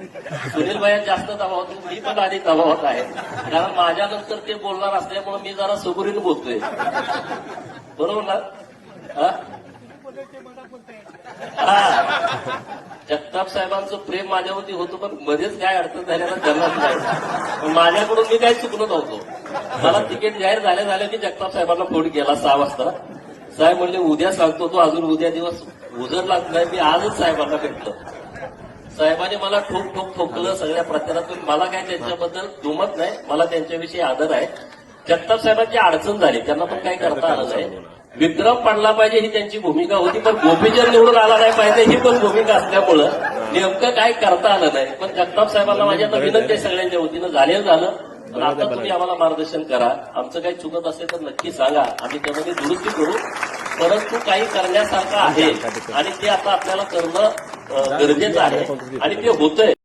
सुनील भैया जास्त दबावात मी पण आधी दबावात आहे. कारण माझ्यानंतर ते बोलणार असल्यामुळे मी जरा सुगुरीनं बोलतोय. बरोबर ना? जगताप साहेबांचं प्रेम माझ्यावरती होतं पण मध्येच काय अडचण झाल्याला जन्मात नाही माझ्याकडून मी काय चुकलो नव्हतो मला तिकीट जाहीर झाल्या झाल्या की जगताप साहेबांना फोन केला सहा वाजता. साहेब म्हणले उद्या सांगतो तो अजून उद्या दिवस उजरला नाही मी आजच साहेबांना भेटलो साहेबांनी मला ठोक ठोक ठोकलं सगळ्या प्रचारातून मला काय त्यांच्याबद्दल दुमत नाही. मला त्यांच्याविषयी आदर आहे. जगताप साहेबांची अडचण झाली. त्यांना पण काही करता आलं नाही. विक्रम पडला पाहिजे ही त्यांची भूमिका होती पण गोपीचंद निवडून आला नाही पाहिजे ही पण भूमिका असल्यामुळं नेमकं काय करता आलं नाही. पण जगताप साहेबांना माझी आता विनंती सगळ्यांच्या वतीनं झालेलं झालं. पण आता तुम्ही आम्हाला मार्गदर्शन करा. आमचं काही चुकत असेल तर नक्की सांगा. आम्ही त्यामध्ये दुरुस्ती करू. परंतु काही करण्यासारखं आहे. आणि ते आता आपल्याला करणं गरजेचं आहे. आणि ते होतंय.